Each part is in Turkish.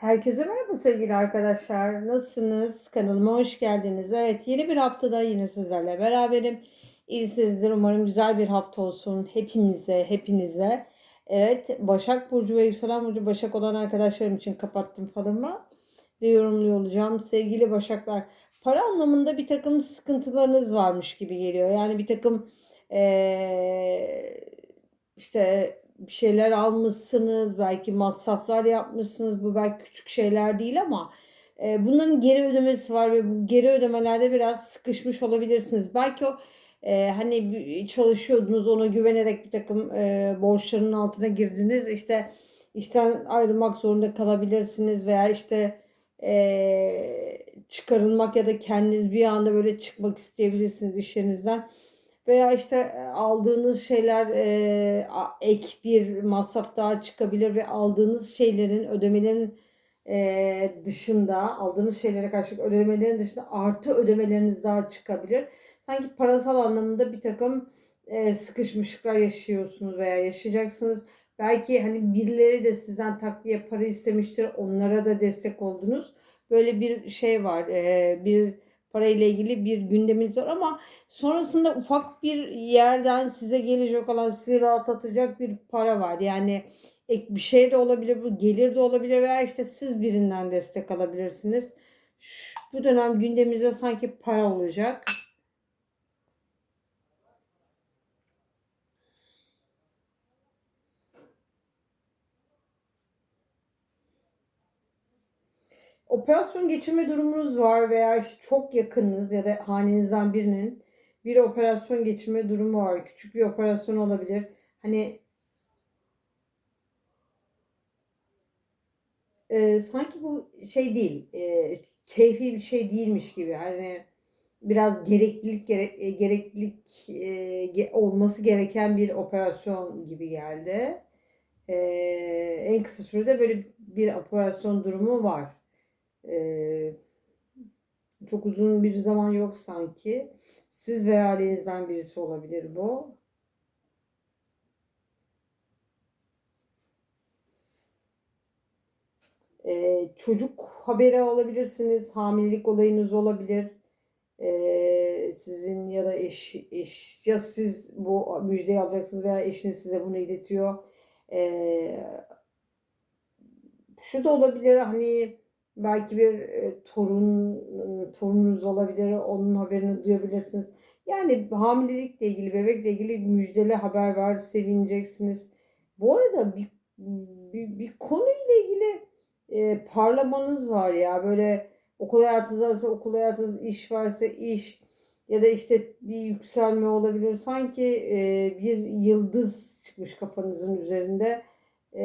Herkese merhaba sevgili arkadaşlar. Nasılsınız? Kanalıma hoş geldiniz. Evet yeni bir haftada yine sizlerle beraberim. İyisinizdir. Umarım güzel bir hafta olsun. Hepimize, hepinize. Evet Başak Burcu ve Yükselen Burcu Başak olan arkadaşlarım için kapattım falımı. Ve yorumluyor olacağım. Sevgili Başaklar para anlamında bir takım sıkıntılarınız varmış gibi geliyor. Yani bir takım eee, işte bir şeyler almışsınız, belki masraflar yapmışsınız. Bu belki küçük şeyler değil ama e, bunların geri ödemesi var ve bu geri ödemelerde biraz sıkışmış olabilirsiniz. Belki o e, hani çalışıyordunuz ona güvenerek bir takım e, borçların altına girdiniz. İşte işten ayrılmak zorunda kalabilirsiniz veya işte e, çıkarılmak ya da kendiniz bir anda böyle çıkmak isteyebilirsiniz iş yerinizden. Veya işte e, aldığınız şeyler e, ek bir masraf daha çıkabilir ve aldığınız şeylerin ödemelerin e, dışında aldığınız şeylere karşılık ödemelerin dışında artı ödemeleriniz daha çıkabilir. Sanki parasal anlamda bir takım e, sıkışmışlıklar yaşıyorsunuz veya yaşayacaksınız. Belki hani birileri de sizden takviye para istemiştir. Onlara da destek oldunuz. Böyle bir şey var. e, bir parayla ilgili bir gündeminiz var ama Sonrasında ufak bir yerden size gelecek olan sizi rahatlatacak bir para var. Yani ek bir şey de olabilir, bu gelir de olabilir veya işte siz birinden destek alabilirsiniz. Şu- bu dönem gündemimizde sanki para olacak. Operasyon geçirme durumunuz var veya işte çok yakınınız ya da hanenizden birinin bir operasyon geçirme durumu var. Küçük bir operasyon olabilir. Hani e, sanki bu şey değil, e, keyfi bir şey değilmiş gibi. Hani biraz gereklilik gere- e, gereklilik e, olması gereken bir operasyon gibi geldi. E, en kısa sürede böyle bir operasyon durumu var. E, çok uzun bir zaman yok sanki. Siz veya ailenizden birisi olabilir bu. Ee, çocuk haberi alabilirsiniz. Hamilelik olayınız olabilir. Ee, sizin ya da eş, eş ya siz bu müjdeyi alacaksınız veya eşiniz size bunu iletiyor. Ee, şu da olabilir hani belki bir e, torun torununuz olabilir. Onun haberini duyabilirsiniz. Yani hamilelikle ilgili, bebekle ilgili müjdeli haber var. Sevineceksiniz. Bu arada bir, bir, bir konuyla ilgili e, parlamanız var ya. Böyle okul hayatınız varsa okul hayatınız, iş varsa iş ya da işte bir yükselme olabilir. Sanki e, bir yıldız çıkmış kafanızın üzerinde. E,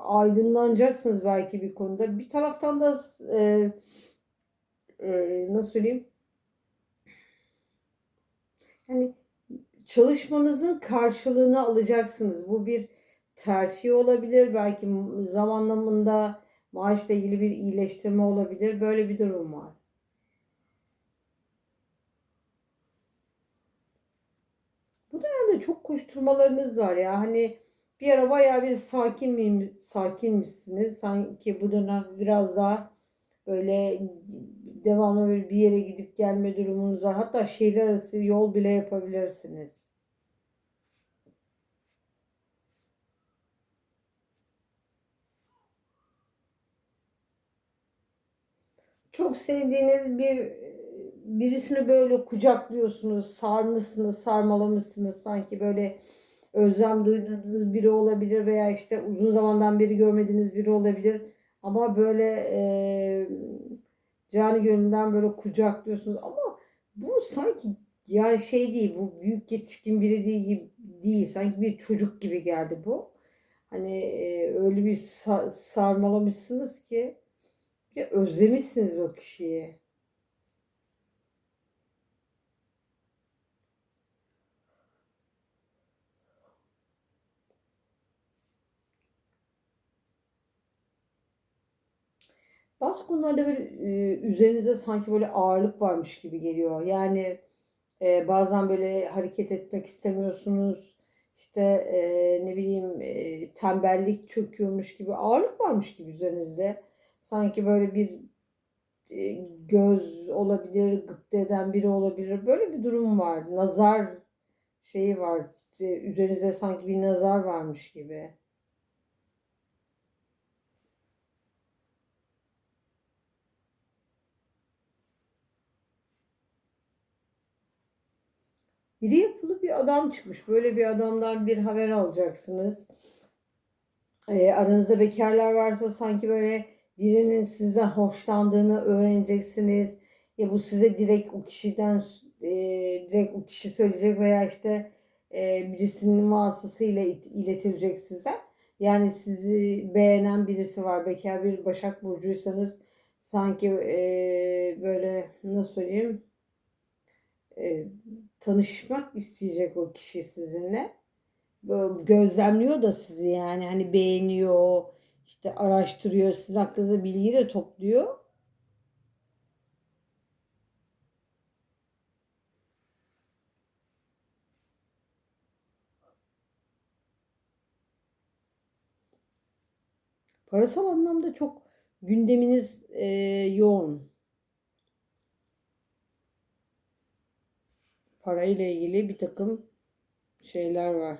aydınlanacaksınız belki bir konuda. Bir taraftan da e, e, nasıl söyleyeyim? Yani çalışmanızın karşılığını alacaksınız. Bu bir terfi olabilir. Belki zamanlamında maaşla ilgili bir iyileştirme olabilir. Böyle bir durum var. Bu dönemde çok koşturmalarınız var ya. Hani bir ara bayağı bir sakin miyim, sakinmişsiniz. Sanki bu dönem biraz daha böyle devamlı böyle bir yere gidip gelme durumunuz var. Hatta şehirler arası yol bile yapabilirsiniz. Çok sevdiğiniz bir birisini böyle kucaklıyorsunuz, sarmışsınız, sarmalamışsınız sanki böyle özlem duyduğunuz biri olabilir veya işte uzun zamandan beri görmediğiniz biri olabilir. Ama böyle e, canı gönülden böyle kucaklıyorsunuz. Ama bu sanki yani şey değil, bu büyük yetişkin biri değil, gibi- değil. Sanki bir çocuk gibi geldi bu. Hani e, öyle bir sa- sarmalamışsınız ki bir özlemişsiniz o kişiyi. Bazı konularda böyle e, üzerinizde sanki böyle ağırlık varmış gibi geliyor. Yani e, bazen böyle hareket etmek istemiyorsunuz. işte e, ne bileyim e, tembellik çöküyormuş gibi ağırlık varmış gibi üzerinizde. Sanki böyle bir e, göz olabilir, gıpta eden biri olabilir. Böyle bir durum var. Nazar şeyi var. İşte üzerinize sanki bir nazar varmış gibi. İri yapılı bir adam çıkmış. Böyle bir adamdan bir haber alacaksınız. E, aranızda bekarlar varsa sanki böyle birinin sizden hoşlandığını öğreneceksiniz. Ya bu size direkt o kişiden e, direkt o kişi söyleyecek veya işte e, birisinin vasıtasıyla iletilecek size. Yani sizi beğenen birisi var. Bekar bir Başak Burcuysanız sanki e, böyle nasıl söyleyeyim e, tanışmak isteyecek o kişi sizinle. Gözlemliyor da sizi yani hani beğeniyor, işte araştırıyor, sizin hakkınızda bilgi de topluyor. Parasal anlamda çok gündeminiz e, yoğun. Parayla ilgili bir takım şeyler var.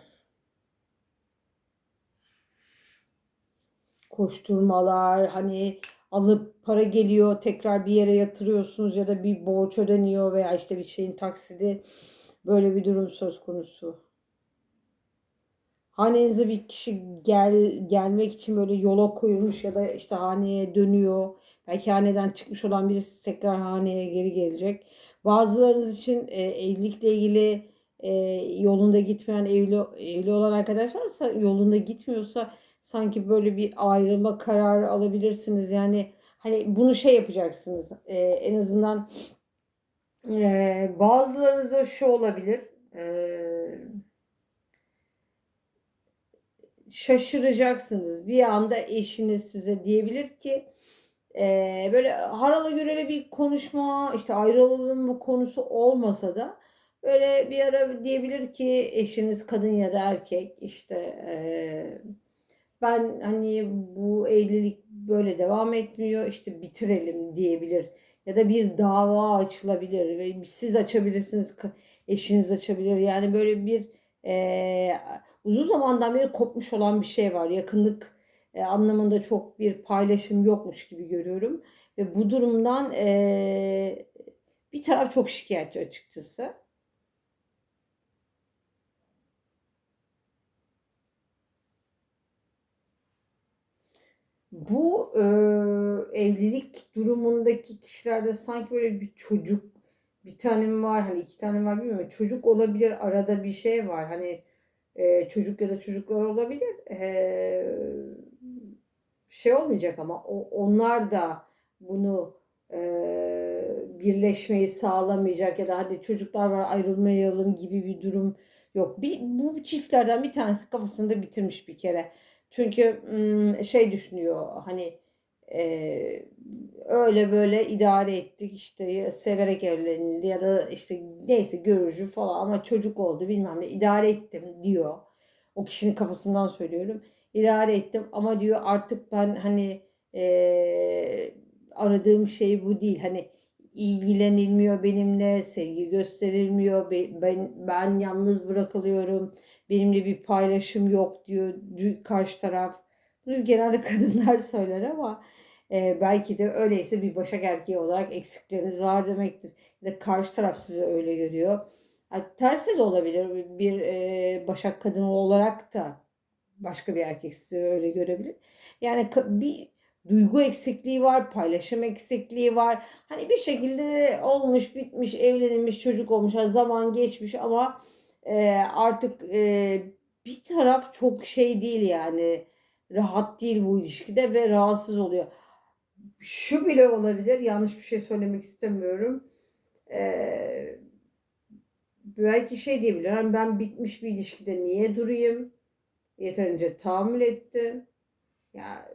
Koşturmalar, hani alıp para geliyor, tekrar bir yere yatırıyorsunuz ya da bir borç ödeniyor veya işte bir şeyin taksidi. Böyle bir durum söz konusu. Hanenize bir kişi gel gelmek için böyle yola koyulmuş ya da işte haneye dönüyor. Belki haneden çıkmış olan birisi tekrar haneye geri gelecek. Bazılarınız için e, evlilikle ilgili e, yolunda gitmeyen evli, evli olan arkadaşlarsa yolunda gitmiyorsa sanki böyle bir ayrılma kararı alabilirsiniz. Yani hani bunu şey yapacaksınız. E, en azından e, bazılarınızda şu olabilir. E, şaşıracaksınız. Bir anda eşiniz size diyebilir ki e, böyle harala gürele bir konuşma işte ayrılalım mı konusu olmasa da böyle bir ara diyebilir ki eşiniz kadın ya da erkek işte e, ben hani bu evlilik böyle devam etmiyor işte bitirelim diyebilir ya da bir dava açılabilir ve siz açabilirsiniz eşiniz açabilir. Yani böyle bir e, uzun zamandan beri kopmuş olan bir şey var. Yakınlık e, anlamında çok bir paylaşım yokmuş gibi görüyorum. Ve bu durumdan e, bir taraf çok şikayetçi açıkçası. Bu e, evlilik durumundaki kişilerde sanki böyle bir çocuk bir tanem var hani iki tane var bilmiyorum çocuk olabilir arada bir şey var. Hani e, çocuk ya da çocuklar olabilir. E, şey olmayacak ama onlar da bunu e, birleşmeyi sağlamayacak ya da hadi çocuklar var ayrılmayalım gibi bir durum yok. Bir, bu çiftlerden bir tanesi kafasında bitirmiş bir kere. Çünkü şey düşünüyor hani e, öyle böyle idare ettik işte severek evlenildi ya da işte neyse görücü falan ama çocuk oldu bilmem ne idare ettim diyor. O kişinin kafasından söylüyorum. İdare ettim ama diyor artık ben hani e, aradığım şey bu değil. Hani ilgilenilmiyor benimle, sevgi gösterilmiyor, ben, ben yalnız bırakılıyorum, benimle bir paylaşım yok diyor karşı taraf. Bunu genelde kadınlar söyler ama e, belki de öyleyse bir başak erkeği olarak eksikleriniz var demektir. Ya karşı taraf sizi öyle görüyor. Tersi de olabilir. Bir e, başak kadını olarak da başka bir erkek sizi öyle görebilir. Yani bir duygu eksikliği var, paylaşım eksikliği var. Hani bir şekilde olmuş, bitmiş, evlenilmiş, çocuk olmuş, zaman geçmiş ama e, artık e, bir taraf çok şey değil yani rahat değil bu ilişkide ve rahatsız oluyor. Şu bile olabilir, yanlış bir şey söylemek istemiyorum. Ee, belki şey diyebilir, hani ben bitmiş bir ilişkide niye durayım? Yeterince tahammül ettim. Ya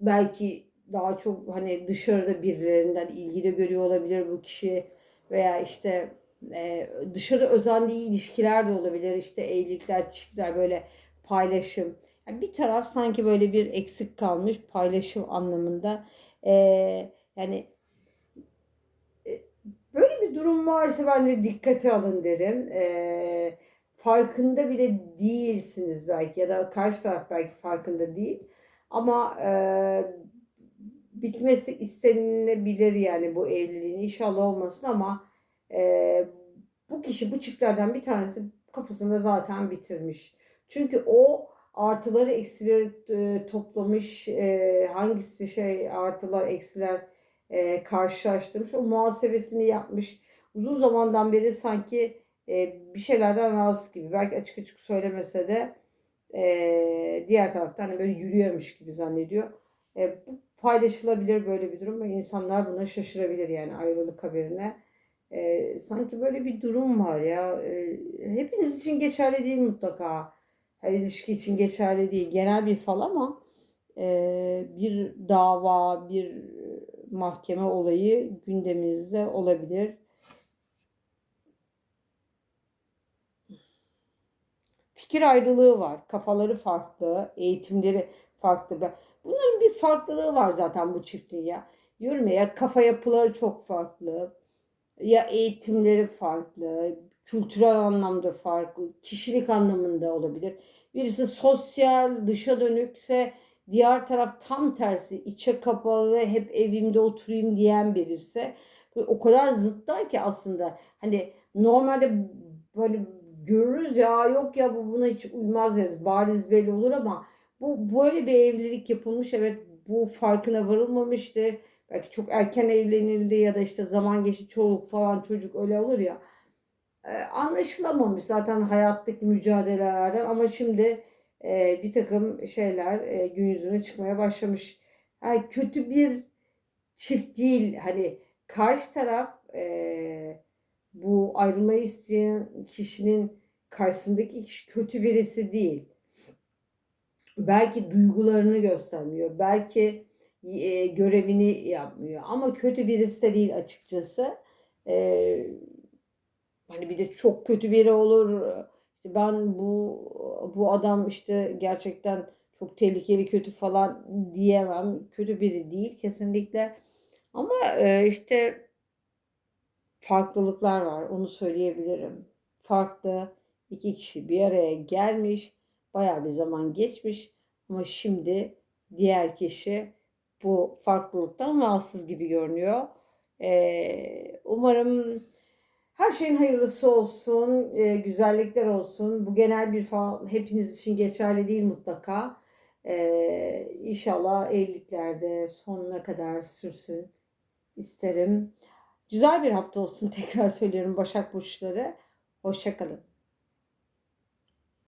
belki daha çok hani dışarıda birilerinden ilgi de görüyor olabilir bu kişi veya işte Ee, dışarı özendiği ilişkiler de olabilir. İşte evlilikler, çiftler böyle paylaşım. Yani bir taraf sanki böyle bir eksik kalmış paylaşım anlamında. Ee, yani e, böyle bir durum varsa ben de dikkate alın derim. Ee, farkında bile değilsiniz belki ya da karşı taraf belki farkında değil. Ama e, bitmesi istenilebilir yani bu evliliğin inşallah olmasın ama e, bu kişi bu çiftlerden bir tanesi kafasında zaten bitirmiş. Çünkü o artıları eksileri e, toplamış e, hangisi şey artılar eksiler e, karşılaştırmış o muhasebesini yapmış. Uzun zamandan beri sanki e, bir şeylerden rahatsız gibi belki açık açık söylemese de e, diğer taraftan hani böyle yürüyormuş gibi zannediyor. E, bu paylaşılabilir böyle bir durum ve insanlar buna şaşırabilir yani ayrılık haberine. E, sanki böyle bir durum var ya. E, hepiniz için geçerli değil mutlaka. Her ilişki için geçerli değil. Genel bir fal ama e, bir dava, bir mahkeme olayı gündeminizde olabilir. Fikir ayrılığı var. Kafaları farklı, eğitimleri farklı. Bunların bir farklılığı var zaten bu çiftin ya. Diyorum ya kafa yapıları çok farklı. Ya eğitimleri farklı, kültürel anlamda farklı, kişilik anlamında olabilir. Birisi sosyal, dışa dönükse diğer taraf tam tersi, içe kapalı hep evimde oturayım diyen birisi. O kadar zıtlar ki aslında. Hani normalde böyle görürüz ya yok ya bu buna hiç uymaz deriz. Bariz belli olur ama bu böyle bir evlilik yapılmış. Evet bu farkına varılmamıştı. Belki çok erken evlenildi ya da işte zaman geçti çoluk falan çocuk öyle olur ya. Ee, anlaşılamamış zaten hayattaki mücadelelerden ama şimdi e, bir takım şeyler e, gün yüzüne çıkmaya başlamış. Yani kötü bir çift değil. Hani karşı taraf e, bu ayrılmayı isteyen kişinin karşısındaki kişi kötü birisi değil. Belki duygularını göstermiyor. Belki e, görevini yapmıyor. Ama kötü birisi de değil açıkçası. E, hani bir de çok kötü biri olur. İşte ben bu bu adam işte gerçekten çok tehlikeli kötü falan diyemem. Kötü biri değil kesinlikle. Ama e, işte farklılıklar var. Onu söyleyebilirim. Farklı iki kişi bir araya gelmiş. Baya bir zaman geçmiş. Ama şimdi diğer kişi bu farklılıktan rahatsız gibi görünüyor. Ee, umarım her şeyin hayırlısı olsun, e, güzellikler olsun. Bu genel bir falan hepiniz için geçerli değil mutlaka. Ee, inşallah evliliklerde sonuna kadar sürsün isterim. Güzel bir hafta olsun tekrar söylüyorum Başak Burçları. Hoşçakalın.